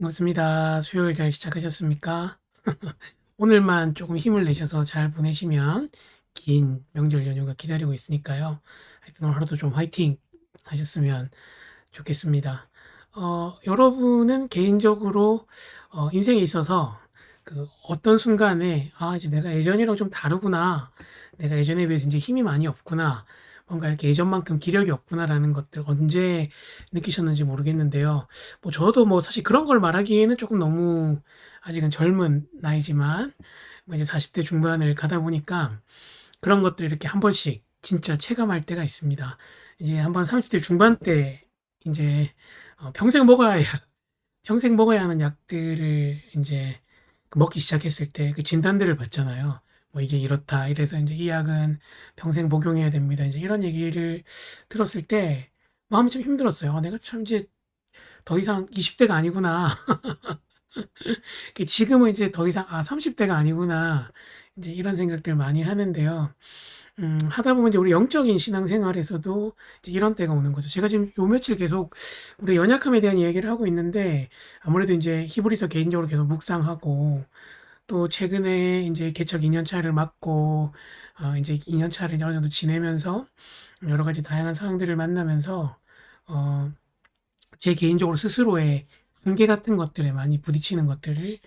반갑습니다. 수요일 잘 시작하셨습니까? 오늘만 조금 힘을 내셔서 잘 보내시면 긴 명절 연휴가 기다리고 있으니까요. 하여튼 오늘 하루도 좀 화이팅 하셨으면 좋겠습니다. 어, 여러분은 개인적으로 어, 인생에 있어서 그 어떤 순간에 아, 이제 내가 예전이랑 좀 다르구나. 내가 예전에 비해서 이제 힘이 많이 없구나. 뭔가 이렇게 예전만큼 기력이 없구나라는 것들 언제 느끼셨는지 모르겠는데요. 뭐 저도 뭐 사실 그런 걸 말하기에는 조금 너무 아직은 젊은 나이지만 뭐 이제 40대 중반을 가다 보니까 그런 것들 이렇게 한 번씩 진짜 체감할 때가 있습니다. 이제 한번 30대 중반 때 이제 어, 평생 먹어야 평생 먹어야 하는 약들을 이제 그 먹기 시작했을 때 그 진단들을 받잖아요. 뭐 이게 이렇다. 이래서 이제 이 약은 평생 복용해야 됩니다. 이제 이런 얘기를 들었을 때 마음이 좀 힘들었어요. 아, 내가 참 이제 더 이상 20대가 아니구나. 지금은 이제 더 이상 아 30대가 아니구나. 이제 이런 생각들 많이 하는데요. 음, 하다 보면 이제 우리 영적인 신앙생활에서도 이제 이런 때가 오는 거죠. 제가 지금 요 며칠 계속 우리 연약함에 대한 이야기를 하고 있는데 아무래도 이제 히브리서 개인적으로 계속 묵상하고 또 최근에 이제 개척 2년 차를 맞고 어, 이제 2년 차를 어느 정도 지내면서 여러 가지 다양한 상황들을 만나면서 어, 제 개인적으로 스스로의 한계 같은 것들에 많이 부딪히는 것들을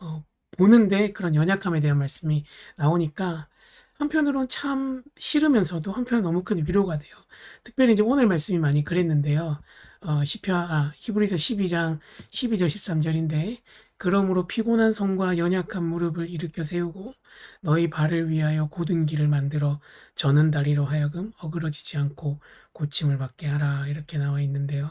어, 보는데 그런 연약함에 대한 말씀이 나오니까 한편으로는 참 싫으면서도 한편 너무 큰 위로가 돼요. 특별히 이제 오늘 말씀이 많이 그랬는데요. 어, 시편, 아, 히브리서 12장 12절 13절인데 그러므로 피곤한 손과 연약한 무릎을 일으켜 세우고 너희 발을 위하여 고든 길을 만들어 저는 다리로 하여금 어그러지지 않고 고침을 받게 하라 이렇게 나와 있는데요.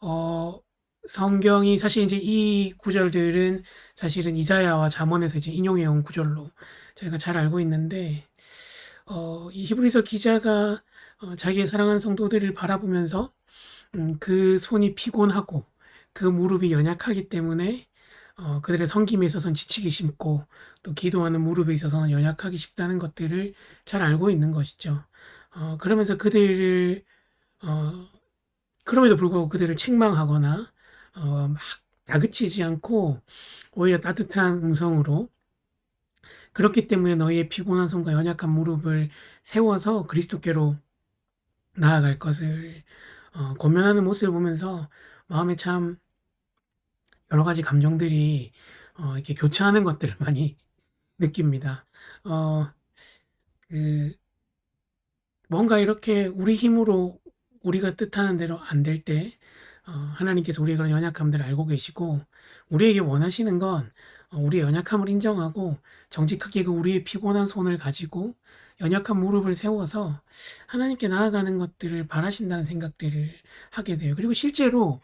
어, 성경이 사실 이제 이 구절들은 사실은 이사야와 잠언에서 이제 인용해 온 구절로 저희가 잘 알고 있는데 어, 이 히브리서 기자가 어, 자기의 사랑하는 성도들을 바라보면서 음, 그 손이 피곤하고 그 무릎이 연약하기 때문에 어, 그들의 섬김에 있어서는 지치기 쉽고 또 기도하는 무릎에 있어서는 연약하기 쉽다는 것들을 잘 알고 있는 것이죠. 어, 그러면서 그들을 어, 그럼에도 불구하고 그들을 책망하거나 어, 막 다그치지 않고 오히려 따뜻한 음성으로 그렇기 때문에 너희의 피곤한 손과 연약한 무릎을 세워서 그리스도께로 나아갈 것을 어, 권면하는 모습을 보면서 마음에 참 여러 가지 감정들이 어, 이렇게 교차하는 것들을 많이 느낍니다. 어, 그 뭔가 이렇게 우리 힘으로 우리가 뜻하는 대로 안 될 때, 어, 하나님께서 우리의 그런 연약함들을 알고 계시고, 우리에게 원하시는 건 어, 우리의 연약함을 인정하고, 정직하게 그 우리의 피곤한 손을 가지고, 연약한 무릎을 세워서 하나님께 나아가는 것들을 바라신다는 생각들을 하게 돼요. 그리고 실제로,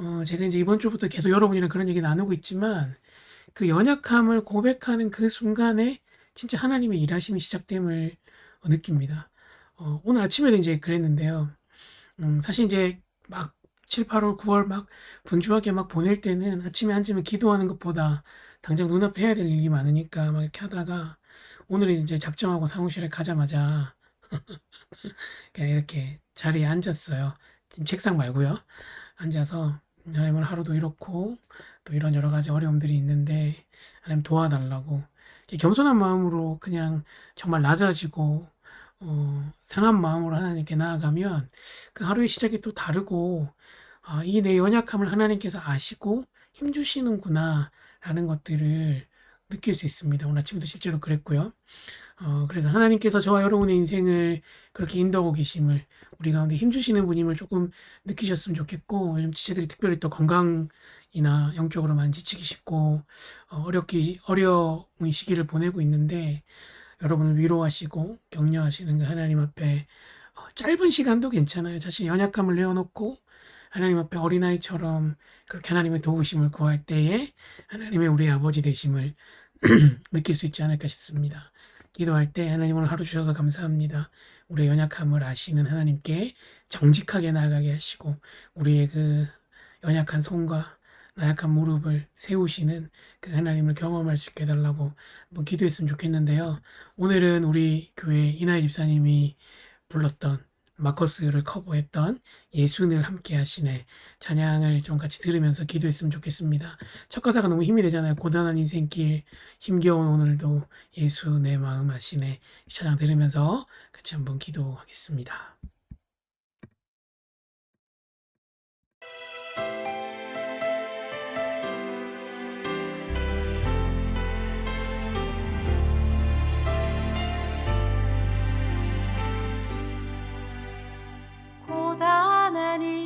어, 제가 이제 이번 주부터 계속 여러분이랑 그런 얘기 나누고 있지만, 그 연약함을 고백하는 그 순간에 진짜 하나님의 일하심이 시작됨을 어, 느낍니다. 어, 오늘 아침에도 이제 그랬는데요. 음, 사실 이제 막 7, 8월, 9월 막 분주하게 막 보낼 때는 아침에 앉으면 기도하는 것보다 당장 눈앞에 해야 될 일이 많으니까 막 이렇게 하다가 오늘은 이제 작정하고 사무실에 가자마자 그냥 이렇게 자리에 앉았어요. 책상 말고요. 앉아서 하나님을 하루도 이렇고 또 이런 여러 가지 어려움들이 있는데 하나님 도와달라고 겸손한 마음으로 그냥 정말 낮아지고 어, 상한 마음으로 하나님께 나아가면 그 하루의 시작이 또 다르고 아, 이 내 연약함을 하나님께서 아시고 힘 주시는구나 라는 것들을 느낄 수 있습니다. 오늘 아침에도 실제로 그랬고요. 어, 그래서 하나님께서 저와 여러분의 인생을 그렇게 인도하고 계심을 우리 가운데 힘주시는 분임을 조금 느끼셨으면 좋겠고 요즘 지체들이 특별히 또 건강이나 영적으로 많이 지치기 쉽고 어, 어렵기 어려운 시기를 보내고 있는데 여러분을 위로하시고 격려하시는 그 하나님 앞에 어, 짧은 시간도 괜찮아요. 자신의 연약함을 내어놓고 하나님 앞에 어린아이처럼 그렇게 하나님의 도우심을 구할 때에 하나님의 우리 아버지 되심을 느낄 수 있지 않을까 싶습니다. 기도할 때 하나님 오늘 하루 주셔서 감사합니다. 우리의 연약함을 아시는 하나님께 정직하게 나아가게 하시고 우리의 그 연약한 손과 나약한 무릎을 세우시는 그 하나님을 경험할 수 있게 해달라고 한번 기도했으면 좋겠는데요. 오늘은 우리 교회 이나희 집사님이 불렀던 마커스를 커버했던 예순을 함께 하시네 찬양을 좀 같이 들으면서 기도했으면 좋겠습니다. 첫 가사가 너무 힘이 되잖아요. 고단한 인생길 힘겨운 오늘도 예수 내 마음 하시네 이 찬양 들으면서 같이 한번 기도하겠습니다.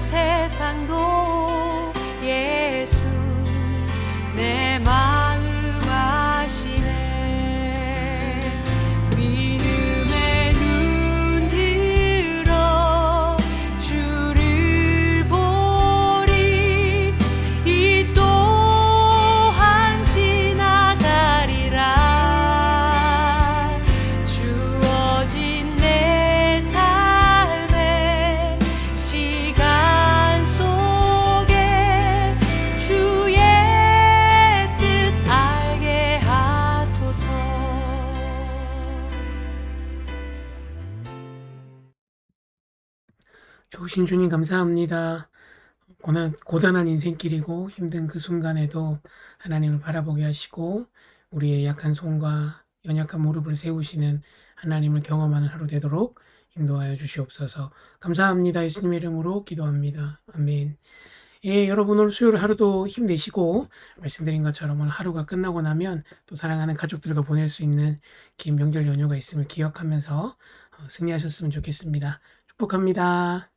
세상도 좋으신 주님 감사합니다. 고난, 고단한 인생길이고 힘든 그 순간에도 하나님을 바라보게 하시고 우리의 약한 손과 연약한 무릎을 세우시는 하나님을 경험하는 하루 되도록 인도하여 주시옵소서. 감사합니다. 예수님의 이름으로 기도합니다. 아멘. 예, 여러분 오늘 수요일 하루도 힘내시고 말씀드린 것처럼 오늘 하루가 끝나고 나면 또 사랑하는 가족들과 보낼 수 있는 긴 명절 연휴가 있음을 기억하면서 어, 승리하셨으면 좋겠습니다. 축복합니다.